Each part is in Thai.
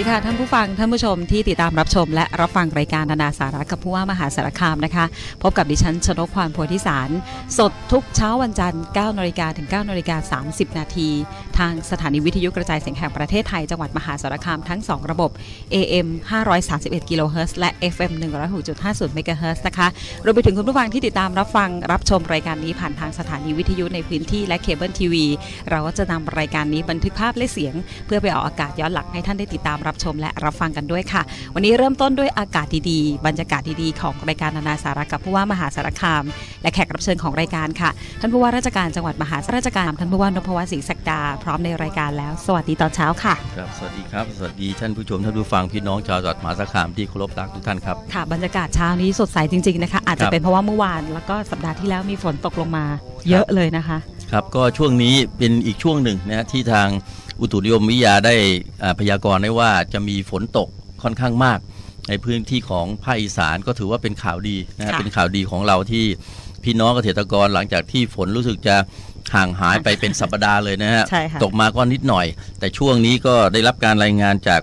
ดีค่ะ ท่านผู้ฟังท่านผู้ชมที่ติดตามรับชม และรับฟังรายการนานาสาระกับผู้ว่ามหาสารคามนะคะ พบกับดิฉันชนกพรโพธิสาร สดทุกเช้าวันจันทร์9นาฬิกาถึง9นาฬิกา30 นาที ทางสถานีวิทยุกระจายเสียงแห่งประเทศไทย จังหวัดมหาสารคามทั้ง 2 ระบบ AM 531กิโลเฮิรตซ์และ FM 106.50เมกะเฮิรตซ์นะคะรวมไปถึงคุณผู้ฟังที่ติดตามรับฟังรับชมรายการนี้ผ่านทางสถานีวิทยุในพื้นที่และเคเบิลทีวีเราก็จะนำรายการนี้บันทึกภาพและเสียง เพื่อไปออกอากาศย้อนหลังให้ท่านได้ติดตามรับชมและรับฟังกันด้วยค่ะ วันนี้เริ่มต้นด้วยอากาศดีๆ บรรยากาศดีๆ ของรายการนานาสาระกับผู้ว่ามหาสารคาม และแขกรับเชิญของรายการค่ะ ท่านผู้ว่าราชการจังหวัดมหาสารคาม ท่านผู้ว่านพวัฒน์ศรีศักดาพร้อมในรายการแล้ว สวัสดีตอนเช้าค่ะ ครับ สวัสดีครับ สวัสดีท่านผู้ชมท่านผู้ฟังพี่น้องชาวจังหวัดมหาสารคามที่เคารพรักทุกท่านครับ ค่ะ บรรยากาศเช้านี้สดใสจริงๆนะคะ อาจจะครับเป็นเพราะว่าเมื่อวานแล้วก็สัปดาห์ที่แล้วมีฝนตกลงมา เยอะเลยนะคะ ครับ ก็ช่วงนี้เป็นอีกช่วงหนึ่งนะฮะที่ทาง อุตุนิยมวิทยาได้อ่าพยากรณ์ได้ว่าจะมีฝนตกค่อนข้างมาก ในพื้นที่ของภาคอีสานก็ถือว่าเป็นข่าวดีนะฮะค่ะเป็นข่าวดีของเราที่พี่น้องเกษตรกรหลังจากที่ฝนรู้สึกจะห่างหายไปเป็นสัปดาห์เลยนะฮะใช่ค่ะตกมาก็นิดหน่อย แต่ช่วงนี้ก็ได้รับการรายงานจาก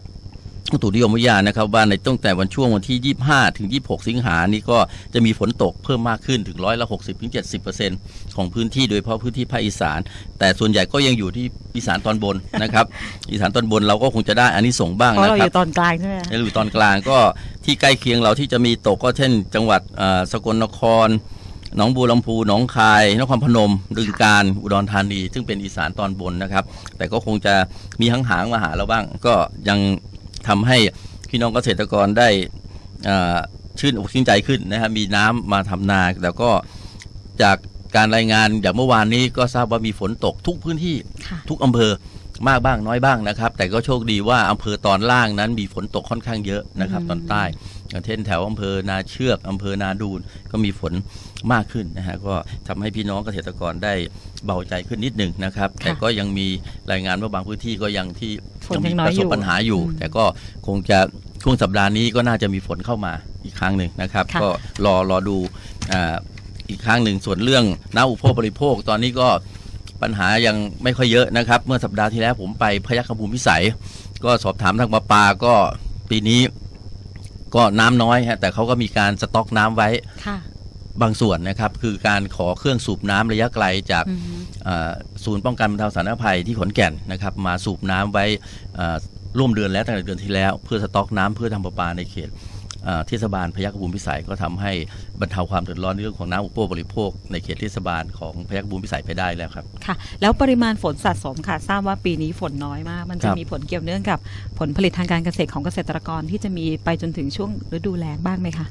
อุตุนิยมวิทยานะครับว่าในตั้งแต่วันช่วงวันที่ 25 ถึง 26 สิงหานี้ก็จะมีฝนตกเพิ่มมากขึ้นถึงร้อยละ 60 ถึง 70 ของพื้นที่โดยเฉพาะพื้นที่ภาคอีสาน แต่ส่วนใหญ่ก็ยังอยู่ที่อีสานตอนบนนะครับ อีสานตอนบนเราก็คงจะได้อันนี้ส่งส์บ้างเพราะนะเราคอรับยู่ตอนกลางใช่ไหมคะแล้วอยู่ตอนกลางก็ที่ใกล้เคียงเราที่จะมีตกก็เช่น จังหวัดเอ่อสกลนครหนองบัวลำพูหนองคาย นครพนมบึงการ อุดรธานี ซึ่งเป็นอีสานตอนบนนะครับ แต่ก็คงจะมีหางหางๆมาหาเราบ้าง ก็ยัง ทำให้พี่น้องเกษตรกรได้เอ่อชื่นอกชื่นใจขึ้นนะครับมีน้ำมาทำนาแล้วก็จากการรายงานอย่างเมื่อวานนี้ก็ทราบว่ามีฝนตกทุกพื้นที่ค่ะทุกอำเภอมากบ้างน้อยบ้างนะครับ แต่ก็โชคดีว่าอำเภอตอนล่างนั้นมีฝนตกค่อนข้างเยอะนะครับอืมตอนใต้อย่างเช่นแถวอำเภอนาเชือกอำเภอนาดูนก็มีฝน มากขึ้นนะฮะก็ทำให้พี่น้องเกษตรกรได้เบาใจขึ้นนิดหนึ่งนะครับ แต่ก็ยังมีรายงานว่าบางพื้นที่ก็ยังที่ฝนมียังน้ปอยระอสบยู่ปัญหาอยู่อืมแต่ก็คงจะช่วงสัปดาห์นี้ก็น่าจะมีฝนเข้ามาอีกครั้งหนึ่งนะครับค่ะก็รอรอดูอ่าอีกครั้งหนึ่งส่วนเรื่องน้ำอุปโภคบริโภคตอนนี้ก็ปัญหายังไม่ค่อยเยอะนะครับ เมื่อสัปดาห์ที่แล้วผมไปพยัคฆภูมิพิสัย ก็สอบถามทางประปาก็ปีนี้ก็น้ำน้อยฮะแต่เขาก็มีการสต็อกน้ำไว้ค่ะ บางส่วนนะครับ คือการขอเครื่องสูบน้ำระยะไกลจากอืมเอ่อศูนย์ป้องกันบรรเทาสาธารณภัยที่ขอนแก่นนะครับ มาสูบน้ำไว้เอ่อร่วมเดือนแล้วตั้งแต่เดือนที่แล้ว เพื่อสต็อกน้ำเพื่อทำประปาในเขตเอ่อเทศบาลพยัคฆภูมิพิสัยก็ทำให้บรรเทาความเดือดร้อนในเรื่องของน้ำอุปโภคบริโภค ในเขตเทศบาลของพยัคฆภูมิพิสัยไปได้แล้วครับค่ะ แล้วปริมาณฝนสะสมค่ะทราบว่าปีนี้ฝนน้อยมาก มันจะครับมีผลเกี่ยวเนื่องกับผลผลิตทางการเกษตรของเกษตรกรที่จะมีไปจนถึงช่วงฤดูแล้งบ้างไหมคะ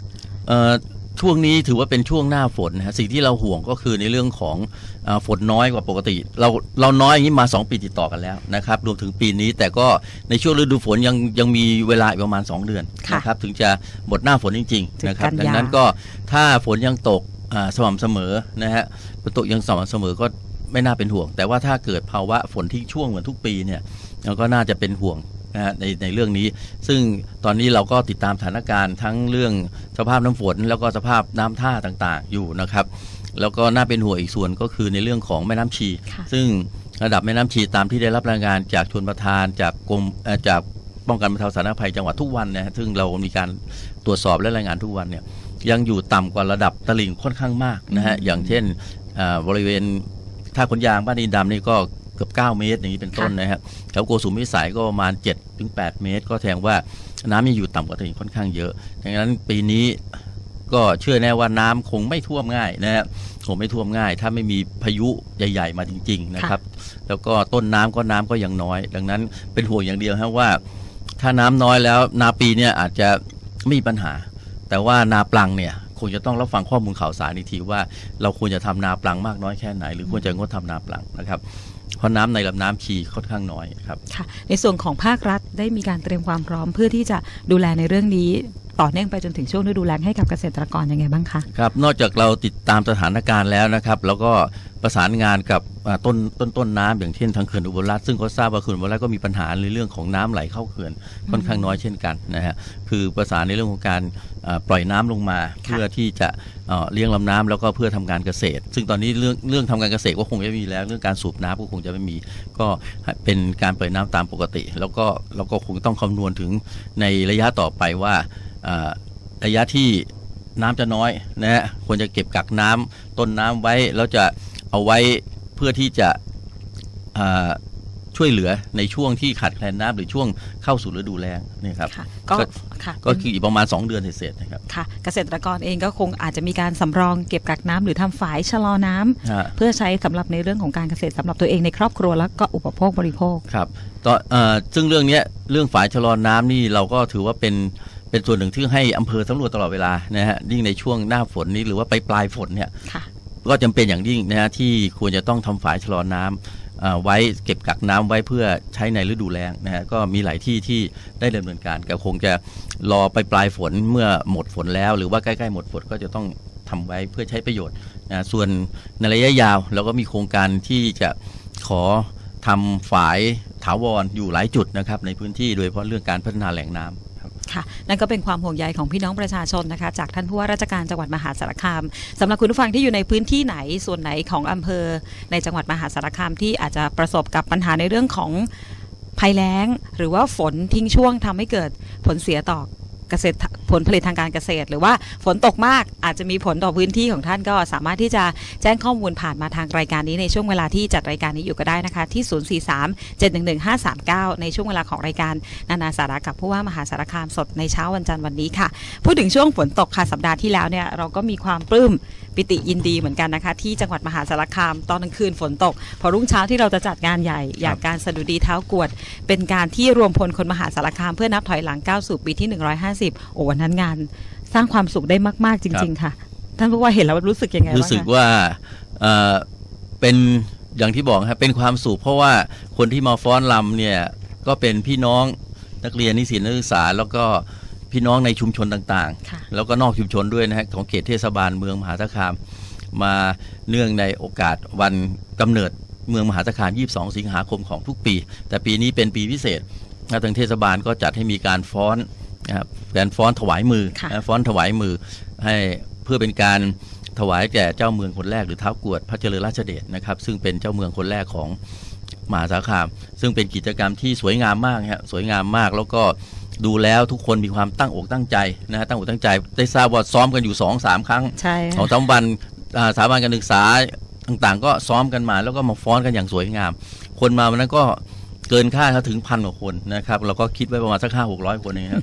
เอ่อ ช่วงนี้ถือว่าเป็นช่วงหน้าฝนนะฮะสิ่งที่เราห่วงก็คือในเรื่องของเออฝนน้อยกว่าปกติ เราเราน้อยอย่างนี้มา 2 ปีติดต่อกันแล้วนะครับรวมถึงปีนี้แต่ก็ในช่วงฤดูฝนยังยังมีเวลาอีกประมาณ 2 เดือนค่ะนะครับถึงจะหมดหน้าฝนจริงถึงๆนะครับกันยาดังนั้นก็ถ้าฝนยังตกอ่าสม่ำเสมอนะฮะฝนตกยังสม่ำเสมอก็ไม่น่าเป็นห่วง แต่ว่าถ้าเกิดภาวะฝนทิ้งช่วงเหมือนทุกปีเนี่ยเราก็น่าจะเป็นห่วง นะฮะในในเรื่องนี้ ซึ่งตอนนี้เราก็ติดตามสถานการณ์ทั้งเรื่องสภาพน้ำฝน แล้วก็สภาพน้ำท่าต่างๆ อยู่นะครับ แล้วก็น่าเป็นห่วงอีกส่วนก็คือในเรื่องของแม่น้ำชีค่ะซึ่งระดับแม่น้ำชีตามที่ได้รับรายงานจากชนประทานจากกรมเอ่อจากป้องกันบรรเทาสาธารณภัยจังหวัดทุกวันนะฮะซึ่งเรามีการตรวจสอบและรายงานทุกวันเนี่ยยังอยู่ต่ำกว่าระดับตลิ่งค่อนข้างมากนะฮะอืมอย่างเช่นอ่าบริเวณท่าขนยางบ้านดินดำนี่ก็ เกือบ 9 เมตรอย่างนี้เป็นต้นนะฮะแถวโกสุมพิสัยก็ประมาณ7ถึง8เมตร ก็แสดงว่าน้ำยังอยู่ต่ำกว่าตลิ่งค่อนข้างเยอะดังนั้นปีนี้ก็เชื่อแน่ว่าน้ำคงไม่ท่วมง่ายนะฮะคงไม่ท่วมง่าย ถ้าไม่มีพายุใหญ่ ๆ มาจริง ๆ นะครับ แล้วก็ต้นน้ำก็น้ำก็ยังน้อย ดังนั้นเป็นห่วงอย่างเดียวฮะว่า ถ้าน้ำน้อยแล้วนาปีเนี่ยอาจจะไม่มีปัญหา แต่ว่านาปลังเนี่ยคงจะต้องรับฟังข้อมูลข่าวสารอีกทีว่า เราควรจะทำนาปลังมากน้อยแค่ไหน หรือควรจะงดทำนาปลังนะครับ เพราะน้ำในลำน้ำชีค่อนข้างน้อยครับค่ะในส่วนของภาครัฐได้มีการเตรียมความพร้อมเพื่อที่จะดูแลในเรื่องนี้ ต่อเนื่องไปจนถึงช่วงฤดูแล้งให้กับเกษตรกรยังไงบ้างคะครับนอกจากเราติดตามสถานการณ์แล้วนะครับแล้วก็ประสานงานกับอ่าต้นต้นต้นน้ำอย่างเช่นทางเขื่อนอุบลรัฐซึ่งก็ทราบว่าเขื่อนอุบลรัฐก็มีปัญหาในเรื่องของน้ำไหลเข้าเขื่อนค่อนข้างน้อยเช่นกันนะฮะคือประสานในเรื่องของการอ่าปล่อยน้ำลงมา เพื่อที่จะเอ่อเลี้ยงลำน้ำแล้วก็เพื่อทำการเกษตร ซึ่งตอนนี้เรื่องเรื่องทำการเกษตรก็คงจะไม่มีแล้ว เรื่องการสูบน้ำก็คงจะไม่มี ก็เป็นการปล่อยน้ำตามปกติ แล้วก็เราก็คงต้องคำนวณถึงในระยะต่อไปว่าอ่า ระยะที่น้ำจะน้อยนะฮะควรจะเก็บกักน้ำต้นน้ำไว้แล้วจะเอาไว้เพื่อที่จะอ่าช่วยเหลือในช่วงที่ขาดแคลนน้ำหรือช่วงเข้าสู่ฤดูแล้งเนี่ยครับค่ะก็ก็ค่ะก็คืออีกประมาณ 2 เดือนเสร็จๆนะครับค่ะเกษตรกรเองก็คงอาจจะมีการสำรองเก็บกักน้ำหรือทำฝายชะลอน้ำฮะเพื่อใช้สำหรับในเรื่องของการเกษตรสำหรับตัวเองในครอบครัวแล้วก็อุปโภคบริโภคครับตอนเอ่อซึ่งเรื่องเนี้ยเรื่องฝายชะลอน้ำนี่เราก็ถือว่าเป็น เป็นส่วนหนึ่งที่ให้อำเภอสำรวจตลอดเวลานะฮะยิ่งในช่วงหน้าฝนนี้หรือว่าไปปลายฝนเนี่ยค่ะก็จำเป็นอย่างยิ่งนะฮะที่ควรจะต้องทำฝายชะลอน้ำเอ่อไว้เก็บกักน้ำไว้เพื่อใช้ในฤดูแล้งนะฮะก็มีหลายที่ที่ได้ดำเนินการก็คงจะรอไปปลายฝนเมื่อหมดฝนแล้ว หรือว่าใกล้ๆหมดฝนก็จะต้องทำไว้เพื่อใช้ประโยชน์นะส่วนในระยะยาวเราก็มีโครงการที่จะขอทำฝายถาวรอยู่หลายจุดนะครับในพื้นที่โดยเฉพาะเรื่องการพัฒนาแหล่งน้ำ ค่ะ นั่นก็เป็นความห่วงใยของพี่น้องประชาชนนะคะ จากท่านผู้ว่าราชการจังหวัดมหาสารคามสำหรับคุณผู้ฟังที่อยู่ในพื้นที่ไหนส่วนไหนของอำเภอ ในจังหวัดมหาสารคามที่อาจจะประสบกับปัญหาในเรื่องของภัยแล้ง หรือว่าฝนทิ้งช่วงทำให้เกิดผลเสียต่อ เกษตรผลผลิตทางการเกษตร หรือว่าฝนตกมากอาจจะมีผลต่อพื้นที่ของท่านก็สามารถที่จะแจ้งข้อมูลผ่านมาทางรายการนี้ในช่วงเวลาที่จัดรายการนี้อยู่ก็ได้นะคะ ที่ 043 711 539 ในช่วงเวลาของรายการนานาสาระกับผู้ว่ามหาสารคามสดในเช้าวันจันทร์วันนี้ค่ะ พูดถึงช่วงฝนตกค่ะสัปดาห์ที่แล้วเนี่ยเราก็มีความปลื้ม ปิติยินดีเหมือนกันนะคะ ที่จังหวัดมหาสารคามตอนกลางคืนฝนตก พอรุ่งเช้าที่เราจะจัดงานใหญ่ อย่างการสะดุดีเท้ากวด เป็นการที่รวมพลคนมหาสารคามเพื่อนับถอยหลังก้าวสู่ปีที่ 150 โอ้วันนั้นงาน สร้างความสุขได้มากๆจริง ๆ ค่ะ ท่านผู้ว่าเห็นแล้วรู้สึกยังไงบ้างคะรู้สึกว่าเอ่อเป็นอย่างที่บอกครับเป็นความสุขเพราะว่าคนที่มาฟ้อนลำเนี่ยก็เป็นพี่น้องนักเรียนนิสิตนักศึกษาแล้วก็ พี่น้องในชุมชนต่างค่ะๆแล้วก็นอกชุมชนด้วยนะฮะของเขตเทศบาลเมืองมหาสารคาม มาเนื่องในโอกาสวันกำเนิดเมืองมหาสารคาม 22 สิงหาคมของทุกปี แต่ปีนี้เป็นปีพิเศษนะทางเทศบาลก็จัดให้มีการฟ้อนนะครับการฟ้อนถวายมือค่ะนะฟ้อนถวายมือให้เพื่อเป็นการถวายแก่เจ้าเมืองคนแรกหรือเท้ากวดพระเจริญราชเดชนะครับ ซึ่งเป็นเจ้าเมืองคนแรกของมหาสารคาม ซึ่งเป็นกิจกรรมที่สวยงามมากฮะสวยงามมากแล้วก็ ดูแล้วทุกคนมีความตั้งอกตั้งใจนะฮะตั้งอกตั้งใจ ได้ทราบว่าซ้อมกันอยู่สองสามครั้งใช่สองสามวันอ่าสถาบันการศึกษาต่างๆ ก็ซ้อมกันมาแล้วก็มาฟ้อนกันอย่างสวยงาม คนมาวันนั้นก็เกินคาดครับถึงพันกว่าคนนะครับเราก็คิดไว้ประมาณสักห้าหกร้อยคนเองครับ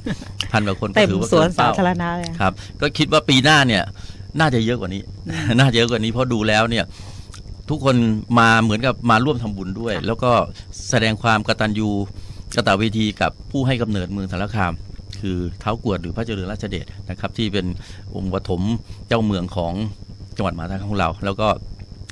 พันกว่าคนก็เต็มถือว่าสวนเกิสาเป้ธารณะเลยครับ ก็คิดว่าปีหน้าเนี่ยน่าจะเยอะกว่านี้ น่าจะเยอะกว่านี้เพราะดูแล้วเนี่ยทุกคนมาเหมือนกับมาร่วมทำบุญด้วย แล้วก็แสดงความกตัญญู กตเวทีกับผู้ให้กำเนิดเมืองสารคาม คือเท้ากวดหรือพระเจริญราชเดชนะครับที่เป็นองค์ปฐมเจ้าเมืองของจังหวัดมหาสารคามของเรา แล้วก็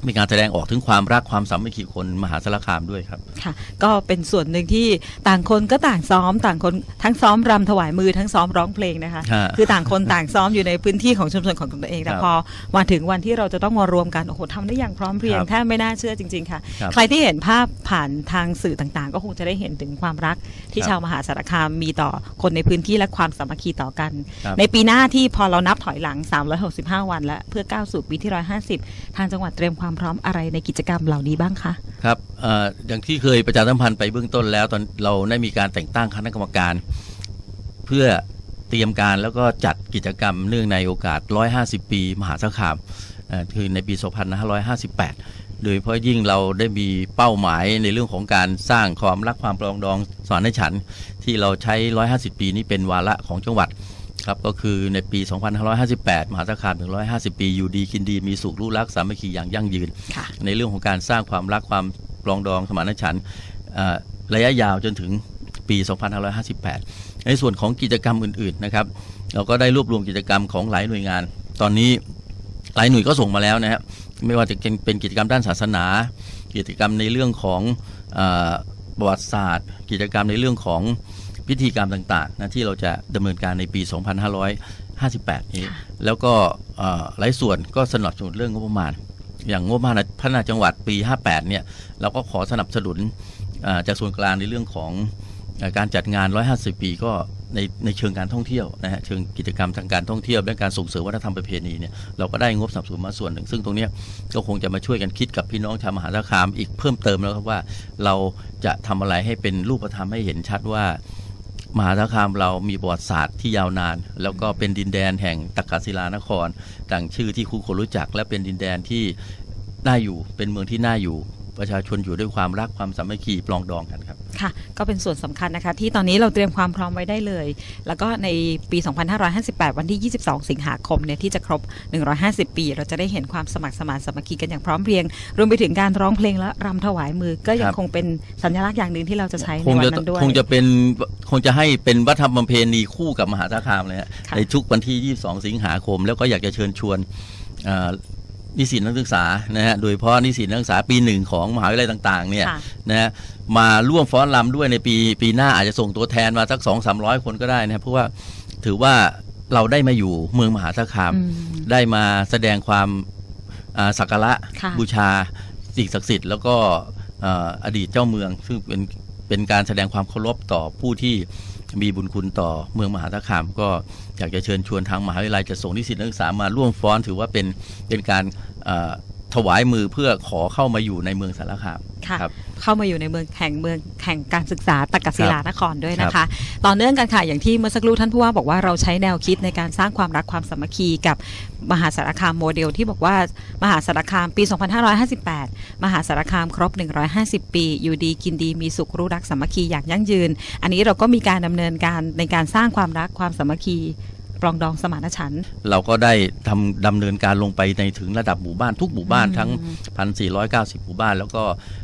มีการแสดงออกถึงความรักความสามัคคีคนมหาสารคามด้วยครับค่ะก็เป็นส่วนหนึ่งที่ต่างคนก็ต่างซ้อมต่างคนทั้งซ้อมรำถวายมือทั้งซ้อมร้องเพลงนะคะฮะคือต่างคนต่างซ้อมอยู่ในพื้นที่ของชุมชนของตัวเองแต่ครับพอมาถึงวันที่เราจะต้องมารวมกันโอ้โหทำได้อย่างพร้อมเพรียงครับแทบไม่น่าเชื่อจริง ๆ ค่ะครับใครที่เห็นภาพผ่านทางสื่อต่างๆ ก็คงจะได้เห็นถึงความรักที่ครับชาวมหาสารคามมีต่อคนในพื้นที่และความสามัคคีต่อกันครับในปีหน้าที่พอเรานับถอยหลัง 365 วันแล้วเพื่อก้าวสู่ปีที่ 150 ทางจังหวัดเตรียมความพร้อมอะไรในกิจกรรมเหล่านี้บ้างคะครับออย่างที่เคยประชาสัมพันธ์ไปเบื้องต้นแล้ว ตอนเราได้มีการแต่งตั้งคณะกรรมการ เพื่อเตรียมการแล้วก็จัดกิจกรรมเนื่องในโอกาส 150 ปี มหาสารคามเอ่อคือในปี 2558 โดยเฉพาะยิ่งเราได้มีเป้าหมายในเรื่องของการสร้างความรักความปรองดองสอนให้ฉันท์ที่เราใช้ 150 ปีนี้เป็นวาระของจังหวัด ครับก็คือในปี 2558 มหาสารคามถึง150 ปี อยู่ดีกินดีมีสุขรู้รักสามัคคีอย่างยั่งยืนค่ะในเรื่องของการสร้างความรักความปรองดองสมานฉันท์เอ่อระยะยาวจนถึงปี 2558 ในส่วนของกิจกรรมอื่นๆนะครับ เราก็ได้รวบรวมกิจกรรมของหลายหน่วยงาน ตอนนี้หลายหน่วยก็ส่งมาแล้วนะครับไม่ว่าจะเป็นเป็นกิจกรรมด้านศาสนา กิจกรรมในเรื่องของเออประวัติศาสตร์ กิจกรรมในเรื่องของ พิพิธีกรรมต่างๆนะที่เราจะดำเนินการในปี 2558 นี้ แล้วก็เอ่อหลายส่วนก็สนับสนุนเรื่องงบประมาณ อย่างงบประมาณพัฒนาจังหวัดปี 58 เนี่ยเราก็ขอสนับสนุนเอ่อจากส่วนกลางในเรื่องของเอ่อการจัดงาน 150 ปีก็ในในเชิงการท่องเที่ยวนะฮะเชิงกิจกรรมทางการท่องเที่ยวและการส่งเสริมวัฒนธรรมประเพณีเนี่ยเราก็ได้งบสนับสนุนมาส่วนหนึ่ง ซึ่งตรงเนี้ยก็คงจะมาช่วยกันคิดกับพี่น้องชาวมหาสารคามอีกเพิ่มเติมแล้วครับว่าเราจะทำอะไรให้เป็นรูปธรรมให้เห็นชัดว่า มหาสารคามเรามีประวัติศาสตร์ที่ยาวนาน แล้วก็เป็นดินแดนแห่งตักกศิลานครดังชื่อที่คู่คนรู้จัก และเป็นดินแดนที่น่าอยู่เป็นเมืองที่น่าอยู่ ประชาชนอยู่ด้วยความรักความสามัคคีปลองดองกันครับ ค่ะ ก็เป็นส่วนสำคัญนะคะ ที่ตอนนี้เราเตรียมความพร้อมไว้ได้เลย แล้วก็ในปี 2558 วันที่ 22 สิงหาคมเนี่ยที่จะครบ 150 ปี เราจะได้เห็นความสมัครสมานสามัคคีกันอย่างพร้อมเพรียง รวมไปถึงการร้องเพลงและรำถวายมือ ก็ยัคงรับคงเป็นสัญลักษณ์อย่างหนึ่งที่เราจะใช้ในคงวันจะนั้นด้วย คงจะเป็นคงจะให้เป็นวัฒนธรรมประเพณีคู่กับมหาสารคามเลยฮะค่ะในทุกวันที่ 22 สิงหาคม แล้วก็อยากจะเชิญชวนเอ่อ นิสิตนักศึกษานะฮะโดยเฉพาะนิสิตนักศึกษาปีหนึ่งของมหาวิทยาลัยต่างๆเนี่ยค่ะนะฮะมาร่วมฟ้อนรำด้วยในปีปีหน้าอาจจะส่งตัวแทนมาสักสองสามร้อยคนก็ได้นะครับเพราะว่าถือว่าเราได้มาอยู่เมืองมหาสารคามอืมได้มาแสดงความอ่าสักการะค่ะบูชาสิ่งศักดิ์สิทธิ์แล้วก็เอ่ออดีตเจ้าเมืองซึ่งเป็นเป็นการแสดงความเคารพต่อผู้ที่ มีบุญคุณต่อเมืองมหาสารคามก็อยากจะเชิญชวนทางมหาวิทยาลัยจะส่งนิสิตนักศึกษามาร่วมฟ้อนถือว่าเป็นเป็นการ ถวายมือเพื่อขอเข้ามาอยู่ในเมืองสารคามค่ะครับเข้ามาอยู่ในเมืองแห่งเมืองแห่งการศึกษาตักกศิลานครด้วยนะครัคะบต่อเนื่องกันค่ะอย่างที่เมื่อสักครู่ท่านผู้ว่าบอกว่าเราใช้แนวคิดในการสร้างความรักความสามัคคีกับมหาสารคามโมเดลที่บอกว่ามหาสารคามปี 2558 มหาสารคามครบ 150 ปี อยู่ดีกินดีมีสุขรู้รักสามัคคีอย่างยั่งยืน อันนี้เราก็มีการดำเนินการในการสร้างความรักความสามัคคี ปรองดองสมานฉันท์ เราก็ได้ทำดำเนินการลงไปในถึงระดับหมู่บ้านทุกหมู่บ้านอืมทั้ง 1,490 หมู่บ้านแล้วก็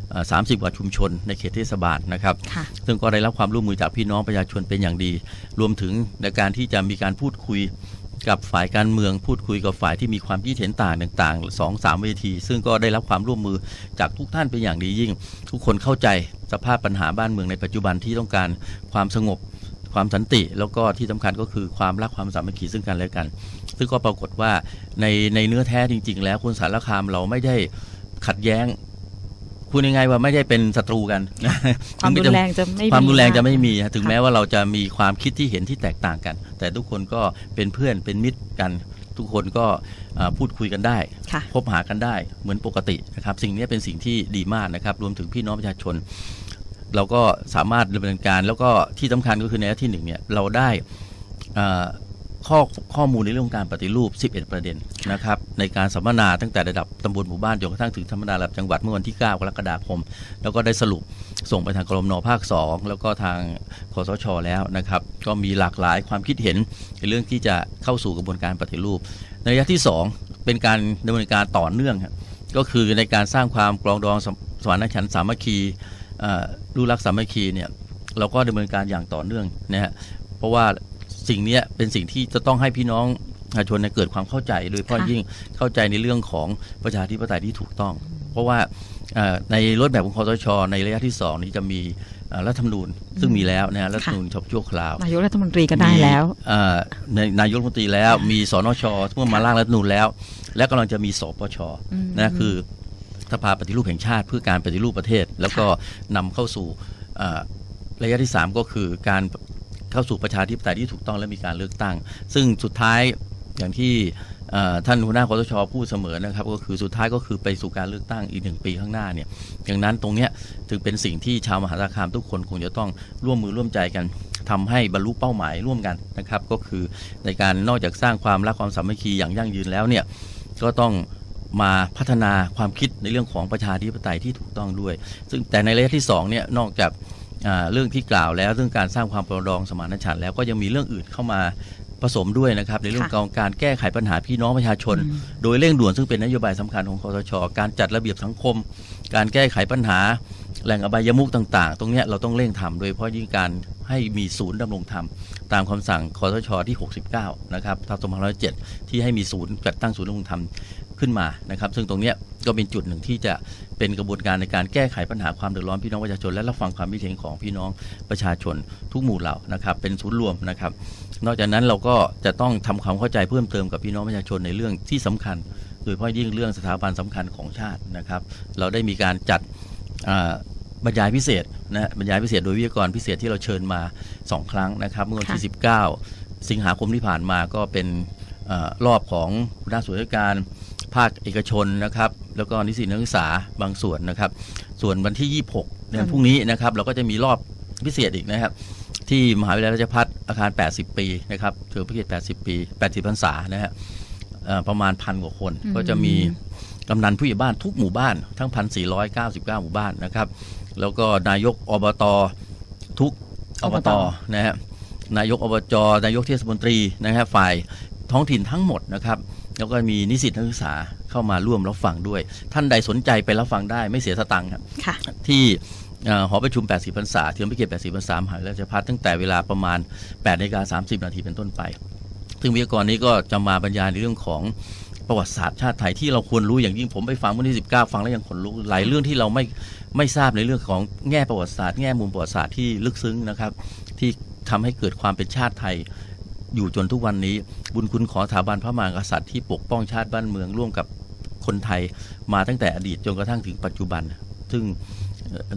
เอ่อ30 กว่าชุมชนในเขตเทศบาลนะครับ ค่ะ ซึ่งก็ได้รับความร่วมมือจากพี่น้องประชาชนเป็นอย่างดี รวมถึงในการที่จะมีการพูดคุยกับฝ่ายการเมือง พูดคุยกับฝ่ายที่มีความคิดเห็นต่างต่างๆสองสามเวที ซึ่งก็ได้รับความร่วมมือจากทุกท่านเป็นอย่างดียิ่ง ทุกคนเข้าใจสภาพปัญหาบ้านเมืองในปัจจุบันที่ต้องการความสงบ ความสันติ แล้วก็ที่สำคัญก็คือความรักความสามัคคีซึ่งกันและกัน ซึ่งก็ปรากฏว่าในในเนื้อแท้จริง ๆ แล้วคนสารคามเราไม่ได้ขัดแย้งพูดยังไงว่าไม่ได้เป็นศัตรูกัน ความรุนแรงจะไม่ความรุนแรงจะกไม่มีฮะถึงค่ะแม้ว่าเราจะมีความคิดที่เห็นที่แตกต่างกัน แต่ทุกคนก็เป็นเพื่อนเป็นมิตรกัน ทุกคนก็อ่าพูดคุยกันได้ค่ะพบหากันได้เหมือนปกตินะครับ สิ่งนี้เป็นสิ่งที่ดีมากนะครับ รวมถึงพี่น้องประชาชน เราก็สามารถดำเนินการ แล้วก็ที่สำคัญก็คือในที่หนึ่งเนี่ยเราได้ข้อข้อมูลในเรื่องการปฏิรูป 11 ประเด็นนะครับในการสัมมนาตั้งแต่ระดับตำบลหมู่บ้านจนกระทั่งถึงสัมมนาระดับจังหวัดเมื่อวันที่ 9 กรกฎาคม แล้วก็ได้สรุปส่งไปทางกรมนภาค 2 แล้วก็ทางคสช แล้วนะครับ ก็มีหลากหลายความคิดเห็นในเรื่องที่จะเข้าสู่กระบวนการปฏิรูป ในระยะที่ 2 เป็นการดำเนินการต่อเนื่องครับก็คือในการสร้างความปรองดองสมสมานฉันท์สามัคคี รู้รักสามัคคีเนี่ยเราก็ดำเนินการอย่างต่อเนื่องนะฮะเพราะว่าสิ่งเนี้ยเป็นสิ่งที่จะต้องให้พี่น้องประชาชนเนี่ยเกิดความเข้าใจโดยเฉพาะค่ะยิ่งเข้าใจในเรื่องของประชาธิปไตยที่ถูกต้อง เพราะว่าเอ่อในรถแบบของคอสช ในระยะที่ 2 นี้จะมีเอ่อรัฐธรรมนูญซึ่งมีแล้วนะฮะรัฐธรรมนูญฉบับชั่วคราว นายกรัฐมนตรีก็ได้แล้วมีเอ่อในนายกรัฐมนตรีแล้วมีสนชเมื่อมาร่างรัฐธรรมนูญแล้ว และกำลังจะมีสปชอืมนะคือ สภาปฏิรูปแห่งชาติ เพื่อการปฏิรูปประเทศ แล้วก็นำเข้าสู่ระยะที่ 3 ก็คือการเข้าสู่ประชาธิปไตยที่ถูกต้องและมีการเลือกตั้ง ซึ่งสุดท้ายอย่างที่ท่านหัวหน้าคอสชพูดเสมอนะครับ ก็คือสุดท้ายก็คือไปสู่การเลือกตั้งอีกหนึ่งปีข้างหน้าเนี่ยดังนั้นตรงเนี้ยถึงเป็นสิ่งที่ชาวมหาสารคามทุกคนคงจะต้องร่วมมือร่วมใจกันทำให้บรรลุเป้าหมายร่วมกันนะครับ ก็คือในการนอกจากสร้างความรักความสามัคคีอย่างยั่งยืนแล้วเนี่ยก็ต้อง มาพัฒนาความคิดในเรื่องของประชาธิปไตยที่ถูกต้องด้วย ซึ่งแต่ในระยะที่สองเนี่ยนอกจากอ่าเรื่องที่กล่าวแล้วเรื่องการสร้างความปรองดองสมานฉันท์แล้วก็ยังมีเรื่องอื่นเข้ามาผสมด้วยนะครับในเรื่องค่ะของการแก้ไขปัญหาพี่น้องประชาชน โดยเร่งด่วนซึ่งเป็นนโยบายสำคัญของคอสช การจัดระเบียบสังคม การแก้ไขปัญหาแหล่งอบายมุกต่าง ๆ ตรงเนี้ยเราต้องเร่งทำโดยเฉพาะยิ่งการให้มีศูนย์ดำรงธรรมตามคำสั่งคอสชที่ 69 นะครับทับ2507ที่ให้มีศูนย์จัดตั้งศูนย์ดำรงธรรม ขึ้นมานะครับ ซึ่งตรงเนี้ยก็เป็นจุดหนึ่งที่จะเป็นกระบวนการในการแก้ไขปัญหาความเดือดร้อนพี่น้องประชาชน และรับฟังความคิดเห็นของพี่น้องประชาชนทุกหมู่เหล่านะครับ เป็นศูนย์รวมนะครับ นอกจากนั้นเราก็จะต้องทำความเข้าใจเพิ่มเติมกับพี่น้องประชาชนในเรื่องที่สำคัญ โดยเฉพาะยิ่งเรื่องสถาบันสำคัญของชาตินะครับ เราได้มีการจัดอ่าบรรยายพิเศษนะฮะบรรยายพิเศษโดยวิทยากรพิเศษที่เราเชิญมา 2 ครั้งนะครับ เมื่อวันที่ 19 สิงหาคมที่ผ่านมาก็เป็นเออรอบของคณะส่วนราชการ ภาคเอกชนนะครับ แล้วก็นิสิตนักศึกษาบางส่วนนะครับ ส่วนวันที่ 26เนี่ยพรุ่งนี้นะครับ เราก็จะมีรอบพิเศษอีกนะครับ ที่มหาวิทยาลัยราชภัฏอาคาร 80 ปีนะครับเฉลิมพระเกียรติ80 ปี 80พรรษานะฮะเอ่อประมาณพันกว่าคนอืมก็จะมีกำนันผู้ใหญ่บ้านทุกหมู่บ้านทั้ง 1,499 หมู่บ้านนะครับ แล้วก็นายกอบตทุกอบตนะฮะนายกอบจนายกเทศมนตรีนะฮะฝ่ายท้องถิ่นทั้งหมดนะครับ แล้วก็มีนิสิตนักศึกษาเข้ามาร่วมรับฟังด้วย ท่านใดสนใจไปรับฟังได้ไม่เสียสตังค์ครับค่ะที่เอ่อหอประชุม 80พรรษาเทียมพิเกียรติ80พรรษามหาวิทยาลัยราชภัฏตั้งแต่เวลาประมาณ8นาฬิกา30 นาทีเป็นต้นไป ซึ่งวิทยากรนี้ก็จะมาบรรยายในเรื่องของประวัติศาสตร์ชาติไทยที่เราควรรู้อย่างยิ่งผมไปฟังเมื่อวันที่19 ฟังแล้วยังขนลุกหลายเรื่องที่เราไม่ไม่ทราบในเรื่องของแง่ประวัติศาสตร์แง่มุมประวัติศาสตร์ที่ลึกซึ้งนะครับที่ทำให้เกิดความเป็นชาติไทย อยู่จนทุกวันนี้ บุญคุณของสถาบันพระมหากษัตริย์ที่ปกป้องชาติบ้านเมืองร่วมกับคนไทยมาตั้งแต่อดีตจนกระทั่งถึงปัจจุบัน ซึ่ง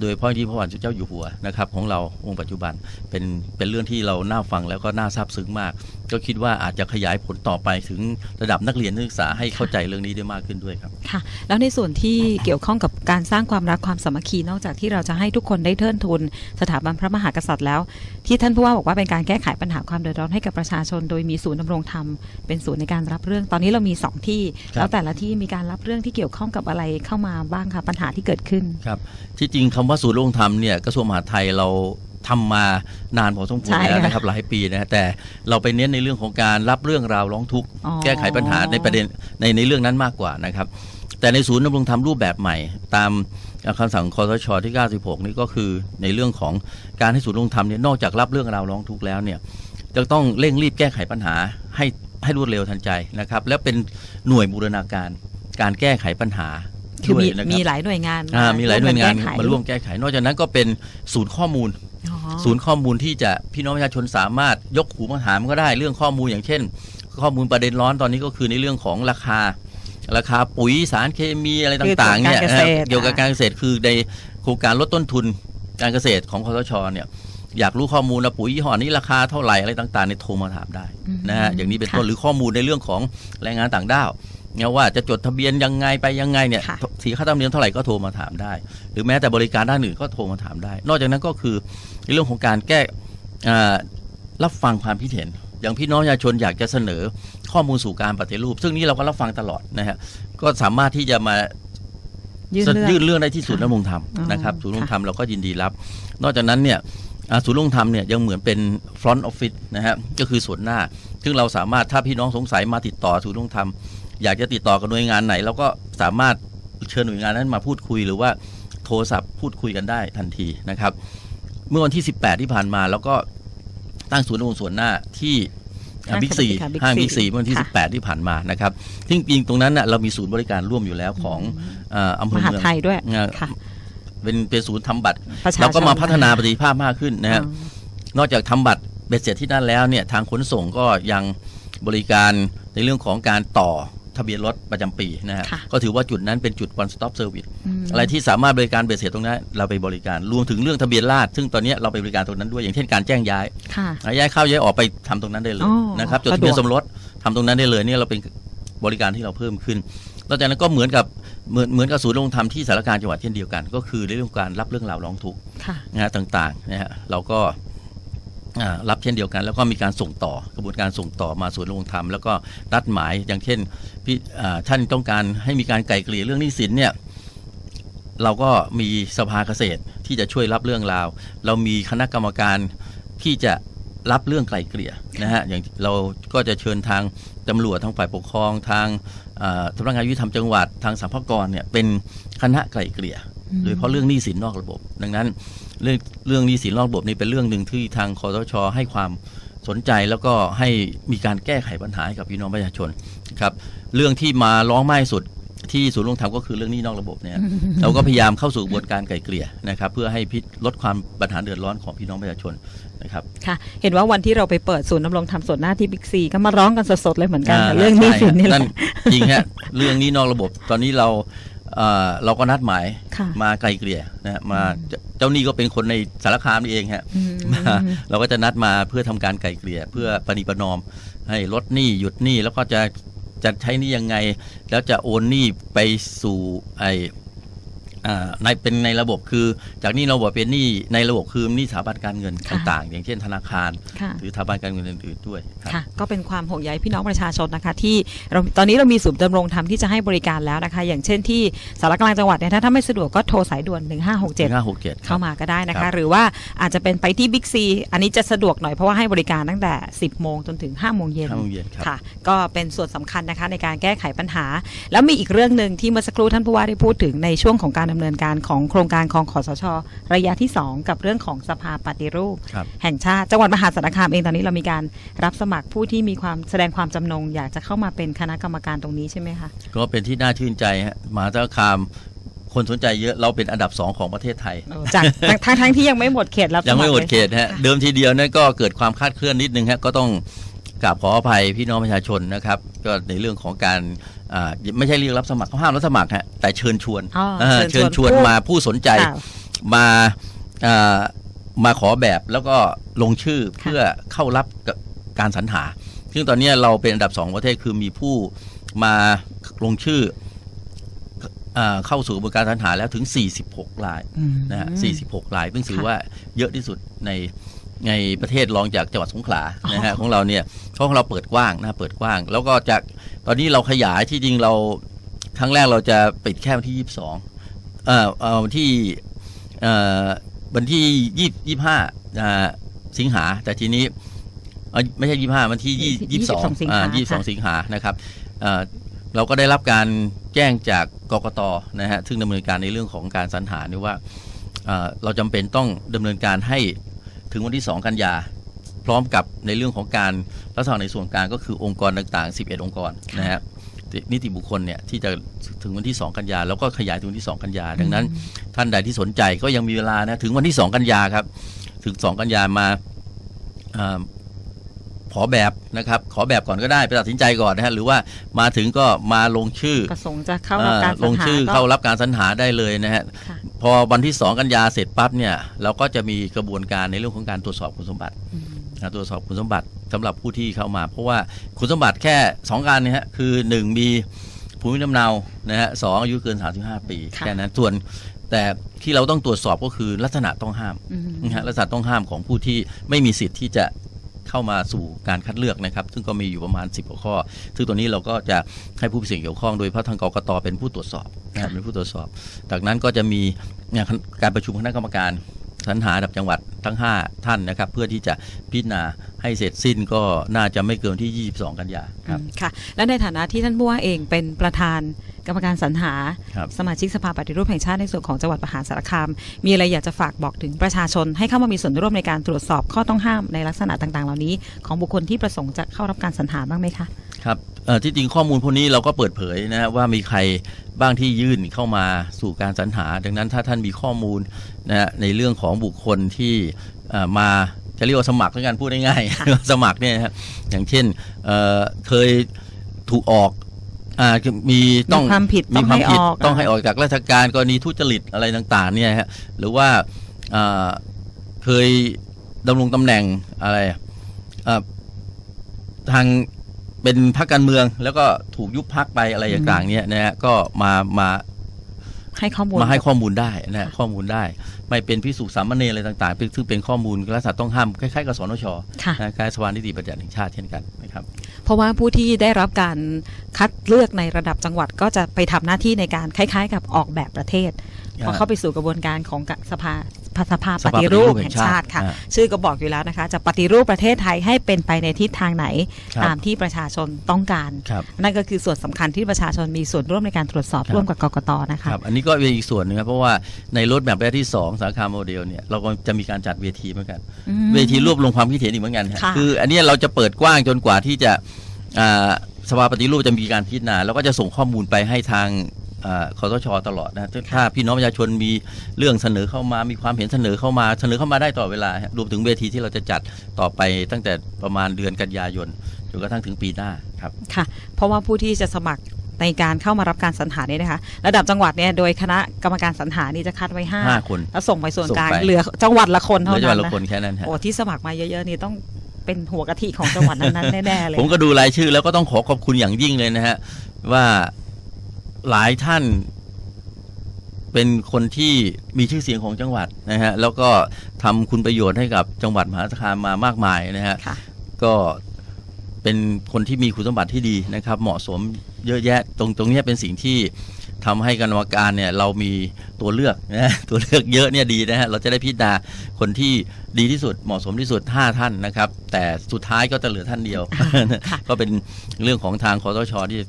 โดยเฉพาะที่พระบาทสมเด็จเจ้าอยู่หัวนะครับของเราองค์ปัจจุบันเป็นเป็นเรื่องที่เราน่าฟังแล้วก็น่าซาบซึ้งมาก ก็คิดว่าอาจจะขยายผลต่อไปถึงระดับนักเรียนนักศึกษาให้เข้าใจเรื่องนี้ได้มากขึ้นด้วยครับค่ะ แล้วในส่วนที่เกี่ยวข้องกับการสร้างความรักความสามัคคีนอกจากที่เราจะให้ทุกคนได้เทิดทุนสถาบันพระมหากษัตริย์แล้ว ที่ท่านผู้ว่าบอกว่าเป็นการแก้ไขปัญหาความเดือดร้อนให้กับประชาชน โดยมีศูนย์ดำรงธรรมเป็นศูนย์ในการรับเรื่องตอนนี้เรามีสองที่ครับแล้วแต่ละที่มีการรับเรื่องที่เกี่ยวข้องกับอะไรเข้ามาบ้างคะปัญหาที่เกิดขึ้นครับที่จริงคำว่าศูนย์โรงธรรมเนี่ยกระทรวงมหาดไทยเรา ทำมานานพอสมควรใช่แล้วค่ะนะครับหลายปีนะฮะแต่เราไปเน้นในเรื่องของการรับเรื่องราวร้องทุกข์อ๋อแก้ไขปัญหาในประเด็นในในเรื่องนั้นมากกว่านะครับ แต่ในศูนย์ดำรงธรรมรูปแบบใหม่ ตามคำสั่งคอสชที่ 96 นี่ก็คือในเรื่องของการให้ศูนย์ดำรงธรรมเนี่ยนอกจากรับเรื่องราวร้องทุกข์แล้วเนี่ยจะต้องเร่งรีบแก้ไขปัญหาให้ให้รวดเร็วทันใจนะครับ และเป็นหน่วยบูรณาการการแก้ไขปัญหาคือมีด้วยนะครับมีหลายหน่วยงานอ่ามีหลายหน่วยงานร่วมกัแก้ไขมาร่วมแก้ไข นอกจากนั้นก็เป็นศูนย์ข้อมูลอ๋อ ศูนย์ข้อมูลที่จะพี่น้องประชาชนสามารถยกหูมาถามก็ได้เรื่องข้อมูลอย่างเช่น ข้อมูลประเด็นร้อนตอนนี้ก็คือในเรื่องของราคา ราคาปุ๋ยสารเคมีอะไรต่างๆเนี่ยคือเกี่ยวกับการเกษตรเกี่ยวกับการเกษตรคือในโครงการลดต้นทุนการเกษตรของคอสชเนี่ยอยากรู้ข้อมูลนะปุ๋ยยี่ห้อนี้ราคาเท่าไหร่อะไรต่างๆเนี่ยโทรมาถามได้นะฮะอย่างนี้เป็นต้นหรือข้อมูลในเรื่องของแรงงานต่างด้าว เนี่ยว่าจะจดทะเบียนยังไงไปยังไงเนี่ยค่ะสีค่าธรรมเนียมเท่าไหร่ก็โทรมาถามได้ หรือแม้แต่บริการด้านอื่นก็โทรมาถามได้ นอกจากนั้นก็คือในเรื่องของการแก้อ่ารับฟังความคิดเห็น อย่างพี่น้องประชาชนอยากจะเสนอข้อมูลสู่การปฏิรูป ซึ่งนี่เราก็รับฟังตลอดนะฮะก็สามารถที่จะมายื่นเรื่องยื่นเรื่องได้ที่ศูนย์ค่ะดำรงธรรมอ๋อนะครับศูนย์ดำรงค่ะธรรมเราก็ยินดีรับ นอกจากนั้นเนี่ยอ่าศูนย์ดำรงธรรมเนี่ยยังเหมือนเป็น front office นะฮะก็คือส่วนหน้า ซึ่งเราสามารถถ้าพี่น้องสงสัยมาติดต่อศูนย์ดำรงธรรม อยากจะติดต่อกับหน่วยงานไหนเราก็สามารถเชิญหน่วยงานนั้นมาพูดคุยหรือว่าโทรศัพท์พูดคุยกันได้ทันทีนะครับ เมื่อวันที่ 18 ที่ผ่านมาแล้วก็ตั้งศูนย์ดำรงส่วนหน้าที่ห้างบิ๊กซีค่ะ Big ห้าง C บิ๊กซีเมื่อวันที่ค่ะ18 ที่ผ่านมานะครับซึ่งจริงๆตรงนั้นน่ะเรามีศูนย์บริการร่วมอยู่แล้วของเอ่ออำเภมอหาเมืองไทยด้วยเอ่อค่ะเป็นเป็นศูนย์ทำบัตรประชาชนเราก็มาพัฒนาประสิทธิภาพมากขึ้นนะฮะอ๋อนอกจากทำบัตรเบ็ดเสร็จที่นั่นแล้วเนี่ยทางขนส่งก็ยังบริการในเรื่องของการต่อ ทะเบียนรถประจำปีนะฮะค่ะก็ถือว่าจุดนั้นเป็นจุด one stop service มอะไรที่สามารถบริการเบ็ดเสร็จตรงนั้นเราไปบริการรวมถึงเรื่องทะเบียนราษฎร์ซึ่งตอนนี้เราไปบริการตรงนั้นด้วยอย่างเช่นการแจ้งย้ายค่ะย้ายเข้าย้ายออกไปทำตรงนั้นได้เลยอ๋อนะครับจดทะเบียนสะดวกสมรสทำตรงนั้นได้เลยเนี่ยเราเป็นบริการที่เราเพิ่มขึ้นนอกจากนั้นก็เหมือนกับเหมือนเหมือนกับศูนย์ลงธรรมที่สารกลารจังหวัดเช่นเดียวกัน ก็คือในเรื่องของการรับเรื่องราวร้องทุกข์ค่ะนะฮะต่างๆนะฮะเราก็อ่า รับเช่นเดียวกัน แล้วก็มีการส่งต่อกระบวนการส่งต่อมาศูนย์ลงธรรมแล้วก็นัดหมายอย่างเช่นพี่ท่านต้องการให้มีการไกล่เกลี่ยเรื่องหนี้สินเนี่ยเราก็มีสภาเกษตรที่จะช่วยรับเรื่องราว เรามีคณะกรรมการที่จะรับเรื่องไกล่เกลี่ยนะฮะอย่างเราก็จะเชิญทางตำรวจทางฝ่ายปกครองทางสำนักงานยุติธรรมจังหวัดทางสัมภากรเนี่ยเป็นคณะไกล่เกลี่ย โดยเฉพาะเรื่องหนี้สินนอกระบบ ดังนั้นเรื่องเรื่องหนี้สินนอกระบบนี่เป็นเรื่องหนึ่งที่ทางคอสชให้ความสนใจแล้วก็ให้มีการแก้ไขปัญหาให้กับพี่น้องประชาชนครับเรื่องที่มาร้องมากที่สุดที่ศูนย์ลงธรรมก็คือเรื่องหนี้นอกระบบเนี่ยเราก็พยายามเข้าสู่กระบวนการไกล่เกลี่ยนะครับเพื่อให้พิลดความปัญหาเดือดร้อนของพี่น้องประชาชนนะครับค่ะเห็นว่าวันที่เราไปเปิดศูนย์ดำรงธรรมส่วนหน้าที่บิ๊กซีก็มาร้องกันสดๆเลยเหมือนกันอ่ากับเรื่องหนี้สินนี่แหละนั่นจริงฮะเรื่องหนี้นอกระบบ ตอนนี้เรา เอ่อเราก็นัดหมายค่ะมาไกลเกลี่ยนะฮะมาเจ้าเจ้าหนี้ก็เป็นคนในสารคามนี่เองฮะอืมมาเราก็จะนัดมาเพื่อทำการไกลเกลี่ย เพื่อปณีประนอม ให้ลดหนี้หยุดหนี้แล้วก็จะจะใช้หนี้ยังไง แล้วจะโอนหนี้ไปสู่ไออ่า ในเป็นในระบบคือ จากหนี้นอกระบบเป็นหนี้ในระบบคือหนี้สถาบันการเงินค่ะต่างๆ อย่างเช่นธนาคารค่ะหรือสถาบันการเงินอื่นๆด้วยครับค่ะก็เป็นความห่วงใยพี่น้องประชาชนนะคะที่เราตอนนี้เรามีศูนย์ดำรงธรรมที่จะให้บริการแล้วนะคะ อย่างเช่นที่สารกลางจังหวัดเนี่ยถ้าถ้าไม่สะดวกก็โทรสายด่วน 1567ห้าหกเจ็ดเข้ามาก็ได้นะครัคะบหรือว่าอาจจะเป็นไปที่บิ๊กซีอันนี้จะสะดวกหน่อยเพราะว่าให้บริการตั้งแต่ 10 โมงจนถึง 5 โมงเย็นห้าโมงเย็นครับค่ะ ก็เป็นส่วนสำคัญนะคะในการแก้ไขปัญหา แล้วมีอีกเรื่องหนึ่งที่เมื่อสักครู่ท่านผู้ว่าได้พูดถึงในช่วงของการดำเนินการของโครงการของขอสช ระยะที่ 2 กับเรื่องของสภาปฏิรูปครับแห่งชาติจังหวัดมหาสารคามเองตอนนี้เรามีการรับสมัครผู้ที่มีความแสดงความจำนง อยากจะเข้ามาเป็นคณะกรรมการตรงนี้ใช่ไหมคะก็เป็นที่น่าชื่นใจฮะมหาสารคามคนสนใจเยอะเราเป็นอันดับสองของประเทศไทยจากทั้งทั้งที่ยังไม่หมดเขตรับสยังมัคไม่รหมดลเขตฮะเดิมทีเดียวนั่นก็เกิดความคลาดเคลื่อนนิดนึงฮะก็ต้อง กราบขออภัยพี่น้องประชาชนนะครับ ก็ในเรื่องของการอ่าไม่ใช่เรียกรับสมัครเขาห้ามรับสมัครฮะแต่เชิญชวนอ๋อเออเชิเชิญญชชววนนผู้มาผู้สนใจค่ะมาอ่ามาขอแบบแล้วก็ลงชื่อเพื่อเข้ารับกับการสรรหา ซึ่งตอนนี้เราเป็นอันดับสองของประเทศคือมีผู้มาลงชื่ออ่าเข้าสู่กระบวนการสรรหาแล้วถึง 46รายอืมนะฮะ46รายซึ่งถือค่ะว่าเยอะที่สุดใน ในประเทศรองจากจังหวัดสงขลาอ๋อนะฮะของเราเนี่ยเพราะของเราเปิดกว้างนะเปิดกว้าง แล้วก็จากตอนนี้เราขยายที่จริงเราครั้งแรกเราจะปิดแค่วันที่22เอ่อเอ่อวันที่เอ่อวันที่ยี่ยี่ห้าสิงหา แต่ทีนี้เอ่อไม่ใช่ยี่ห้าวันที่ยี่ยี่สอง22สิงหายี่สองค่ะสิงหานะครับเอ่อเราก็ได้รับการแจ้งจากกกตนะฮะซึ่งดำเนินการในเรื่องของการสรรหานี่ว่าเอ่อเราจำเป็นต้องดำเนินการให้ ถึงวันที่ 2 กันยา พร้อมกับในเรื่องของการรักษาในส่วนกลางก็คือองค์กรต่างๆ 11 องค์กรนะฮะนิติบุคคลเนี่ยที่จะถึงวันที่ 2 กันยา แล้วก็ขยายถึงวันที่ 2 กันยา ดังนั้น ท่านใดที่สนใจก็ยังมีเวลานะถึงวันที่ 2 กันยาครับ ถึง 2 กันยามาเอ่อขอแบบนะครับ ขอแบบก่อนก็ได้ไปตัดสินใจก่อนนะฮะหรือว่ามาถึงก็มาลงชื่อประสงค์จะเข้ารับการเอ่อลงชื่อสรรหาเข้ารับการสรรหาได้เลยนะฮะค่ะ พอวันที่ 2 กันยาเสร็จปั๊บเนี่ยเราก็จะมีกระบวนการในเรื่องของการตรวจสอบคุณสมบัติอืมนะตรวจสอบคุณสมบัติสำหรับผู้ที่เข้ามา เพราะว่าคุณสมบัติแค่ 2 การนะฮะคือ 1 มีภูมิลำเนานะฮะสองอายุเกิน 35 ปีค่ะแค่นั้นส่วนแต่ที่เราต้องตรวจสอบก็คือลักษณะต้องห้ามอืมนะฮะลักษณะต้องห้ามของผู้ที่ไม่มีสิทธิ์ที่จะ เข้ามาสู่การคัดเลือกนะครับ ซึ่งก็มีอยู่ประมาณ 10กว่าข้อ ซึ่งตัวนี้เราก็จะให้ผู้มีส่วนเกี่ยวข้องโดยเพราะทางกรกตเป็นผู้ตรวจสอบนะครับเป็นผู้ตรวจสอบ จากนั้นก็จะมีการประชุมคณะกรรมการ สรรหาระดับจังหวัดทั้ง 5 ท่านนะครับ เพื่อที่จะพิจารณาให้เสร็จสิ้นก็น่าจะไม่เกินที่ 22 กันยาครับอืมค่ะ และในฐานะที่ท่านผู้ว่าเองเป็นประธานกรรมการสรรหาครับสมาชิกสภาปฏิรูปแห่งชาติในส่วนของจังหวัดมหาสารคาม มีอะไรอยากจะฝากบอกถึงประชาชน ให้เข้ามามีส่วนร่วมในการตรวจสอบข้อต้องห้ามในลักษณะต่างๆ เหล่านี้ ของบุคคลที่ประสงค์จะเข้ารับการสรรหาบ้างไหมคะ ครับเอ่อที่จริงข้อมูลพวกนี้เราก็เปิดเผยนะฮะว่ามีใครบ้างที่ยื่นเข้ามาสู่การสรรหา ดังนั้นถ้าท่านมีข้อมูลนะฮะในเรื่องของบุคคลที่เอ่อมาจะเรียกว่าสมัครแล้วกันพูดง่ายค่ะๆสมัครเนี่ยนะฮะอย่างเช่นเอ่อเคยถูกออกอ่ามีต้องมีความผิดมีความผิดต้ต้อองงให้ให้อออกอกจากราชการกรณีทุจริตอะไรต่างๆเนี่ยฮะหรือว่าอ่าเคยดำรงตำแหน่งอะไรอ่าทาง เป็นพรรคการเมือง แล้วก็ถูกยุบพักไปอะไรต่างๆเนี่ยนะฮะก็มามาให้ข้อมูลมาให้ข้อมูลได้นะฮะค่ะข้อมูลได้ ไม่เป็นพิสูจน์สามเณรอะไรต่างๆเป็นซึ่งเป็นข้อมูลลักษณะต้องห้ามคล้ายๆกับสนชค่ะนะคล้ายๆสภานิติบัญญัติแห่งชาติเช่นกันนะครับเพราะว่าผู้ที่ได้รับการคัดเลือกในระดับจังหวัดก็จะไปทำหน้าที่ในการคล้าย ๆ กับออกแบบประเทศพอเข้าไปสู่กระบวนการของสภา สภาปฏิรูปแห่งชาติค่ะอ่าชื่อก็บอกอยู่แล้วนะคะ จะปฏิรูปประเทศไทยให้เป็นไปในทิศทางไหนครับตามที่ประชาชนต้องการครับนั่นก็คือส่วนสำคัญที่ประชาชนมีส่วนร่วมในการตรวจสอบครับร่วมกับกกตนะคะครับอันนี้ก็เป็นอีกส่วนหนึงครับเพราะว่าในรถแบบระยะที่ 2 สาขาโมเดลเนี่ยเราก็จะมีการจัดเวทีเหมือนกันอืมเวทีรวบรวมความคิดเห็นอีกเหมือนกันฮะค่ะคือ อันเนี้ยเราจะเปิดกว้างจนกว่าที่จะอ่าสภาปฏิรูปจะมีการพิจารณาแล้วก็จะส่งข้อมูลไปให้ทางอ่า คอสชตลอดนะถ้าพี่น้องประชาชนมีเรื่องเสนอเข้ามามีความเห็นเสนอเข้ามาเสนอเข้ามาได้ตลอดเวลาฮะรวมถึงเวทีที่เราจะจัดต่อไปตั้งแต่ประมาณเดือนกันยายนจนกระทั่งถึงปีหน้าครับค่ะ เพราะว่าผู้ที่จะสมัครในการเข้ามารับการสรรหาเนี่ยนะคะ ระดับจังหวัดเนี่ยโดยคณะกรรมการสรรหานี่จะคัดไว้ห้าห้าคนแล้วส่งไปส่วนส่งกลางไปเหลือจังหวัดละคนเหเท่าลือจังหนั้วันดละนะคนแค่นั้นฮะโอ้ที่สมัครมาเยอะๆนี่ต้องเป็นหัวกะทิของจังหวัดนั้นๆแน่ๆเลยผมก็ดูรายชื่อแล้วก็ต้องขอขอบคุณอย่างยิ่งเลยนะฮะว่า หลายท่านเป็นคนที่มีชื่อเสียงของจังหวัดนะฮะแล้วก็ทำคุณประโยชน์ให้กับจังหวัดมหาสารคามมามากมายนะฮะค่ะก็เป็นคนที่มีคุณสมบัติที่ดีนะครับ เหมาะสมเยอะแยะ ตรงตรงเนี้ยเป็นสิ่งที่ทำให้กรรมการเนี่ยเรามีตัวเลือกนะตัวเลือกเยอะเนี่ยดีนะฮะเราจะได้พิจารณาคนที่ดีที่สุดเหมาะสมที่สุด 5 ท่านนะครับ แต่สุดท้ายก็จะเหลือท่านเดียวค่ะก็เป็นเรื่องของทางคอสชที่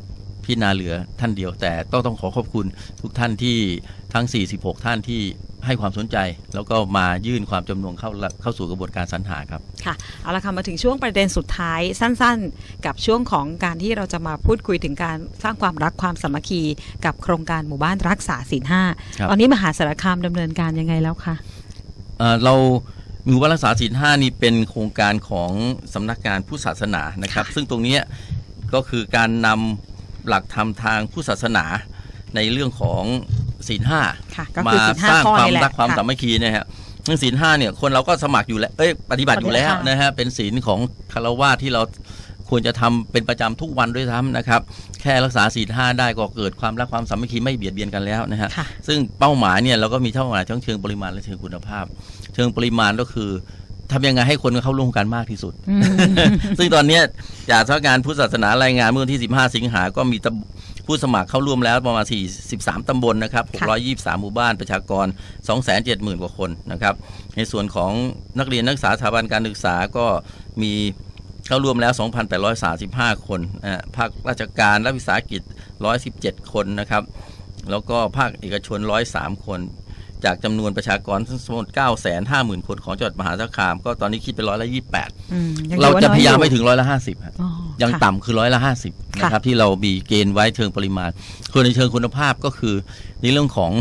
พิจารณาเหลือท่านเดียว แต่ต้องต้องขอขอบคุณทุกท่านที่ทั้ง 46 ท่านที่ให้ความสนใจ แล้วก็มายื่นความจำนงเข้าเข้าสู่กระบวนการสรรหาครับค่ะเอาละค่ะมาถึงช่วงประเด็นสุดท้ายสั้นๆ กับช่วงของการที่เราจะมาพูดคุยถึงการสร้างความรักความสามัคคี กับโครงการหมู่บ้านรักษาศีลห้าครับตอนนี้มหาสารคามดำเนินการยังไงแล้วคะเอ่อเราหมู่บ้านรักษาศีลห้านี่เป็นโครงการของสำนักงานพุทธศาสนานะครับ ซึ่งตรงเนี้ยก็คือการนำ หลักธรรมทางพุทธศาสนาในเรื่องของศีลห้าค่ะก็มาคือศีลห้าสร้างข้อความนี่แหละรักความค่ะสามัคคีนะฮะซึ่งศีลห้าเนี่ยคนเราก็สมัครอยู่แล้วเอ้ยปฏิบัติอยู่แล้วปฏิบัติค่ะนะฮะเป็นศีลของคารวะที่เราควรจะทำเป็นประจำทุกวันด้วยซ้ำนะครับ แค่รักษาศีลห้าได้ก็เกิดความรักความสามัคคีไม่เบียดเบียนกันแล้วนะฮะค่ะซึ่งเป้าหมายเนี่ยเราก็มีเป้าหมายทั้งเชิงปริมาณและเชิงคุณภาพ เชิงปริมาณก็คือ ทำยังไงให้คนเข้าร่วมกันมากที่สุดอืมซึ่งตอนเนี้ยจากสำนักงานพุทธศาสนารายงานเมื่อวันที่ 15 สิงหาก็มีตำผู้สมัครเข้าร่วมแล้วประมาณ 43 ตำบลนะครับค่ะ623 หมู่บ้านประชากร 270,000 กว่าคนนะครับ ในส่วนของนักเรียนนักศึกษาสถาบันการศึกษาก็มีเข้าร่วมแล้ว 2,835 คนอ่าภาคราชการและวิสาหกิจ 117 คนนะครับ แล้วก็ภาคเอกชน 103 คน จากจำนวนประชากรทั้งหมด950,000 คนของจังหวัดมหาสารคาม ก็ตอนนี้คิดเป็นร้อยละ28อืมยังเราถือว่จะพยายามน้อไม่ถึงร้อยละห้าสิบอ๋อยังค่ะต่ำคือร้อยละห้าสิบค่ะนะครับที่เรามีเกณฑ์ไว้เชิงปริมาณส่วนในเชิงคุณภาพก็คือในเรื่องของ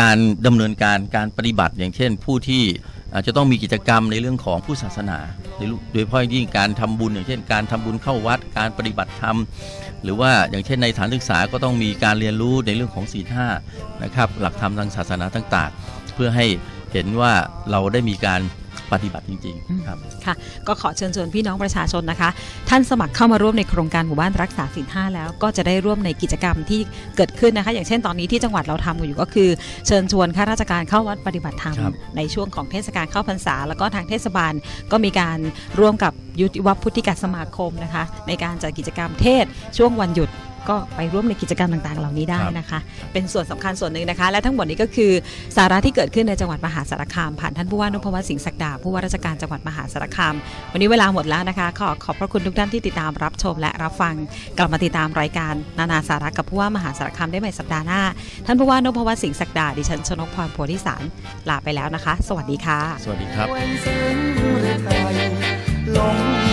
การดำเนินการการปฏิบัติอย่างเช่น ผู้ที่อาจจะต้องมีกิจกรรมในเรื่องของผู้ศาสนาในรูโดยเฉพาะยิ่งการทำบุญอย่างเช่น การทำบุญเข้าวัด การปฏิบัติธรรม หรือว่าอย่างเช่นในฐานศึกษาก็ต้องมีการเรียนรู้ในเรื่องของศีลห้านะครับหลักธรรมทางศาสนาต่างๆ เพื่อให้เห็นว่าเราได้มีการ ปฏิบัติจริงๆครับค่ะ ก็ขอเชิญชวนพี่น้องประชาชนนะคะ ท่านสมัครเข้ามาร่วมในโครงการหมู่บ้านรักษาศีลห้าแล้วก็จะได้ร่วมในกิจกรรมที่เกิดขึ้นนะคะ อย่างเช่นตอนนี้ที่จังหวัดเราทำอยู่ก็คือ เชิญชวนข้าราชการเข้าวัดปฏิบัติธรรมครับในช่วงของเทศกาลเข้าพรรษา แล้วก็ทางเทศบาลก็มีการร่วมกับยุติวัฒพุทธิกสมาคมนะคะ ในการจัดกิจกรรมเทศช่วงวันหยุด ก็ไปร่วมในกิจกรรมต่างๆ เหล่านี้ได้นะคะ เป็นส่วนสำคัญส่วนหนึ่งนะคะ และทั้งหมดนี้ก็คือสาระที่เกิดขึ้นในจังหวัดมหาสารคาม ผ่านท่านผู้ว่านพวัฒน์สิงห์ศักดาผู้ว่าราชการจังหวัดมหาสารคาม วันนี้เวลาหมดแล้วนะคะ ขอขอบพระคุณทุกท่านที่ติดตามรับชม และรับฟังกลับมาติดตามรายการนานาสาระกับผู้ว่ามหาสารคามได้ใหม่สัปดาห์หน้า ท่านผู้ว่านพวัฒน์สิงห์ศักดาดิฉันชนกพรโพธิสารลาไปแล้วนะคะ สวัสดีค่ะ สวัสดีครับควรสูญ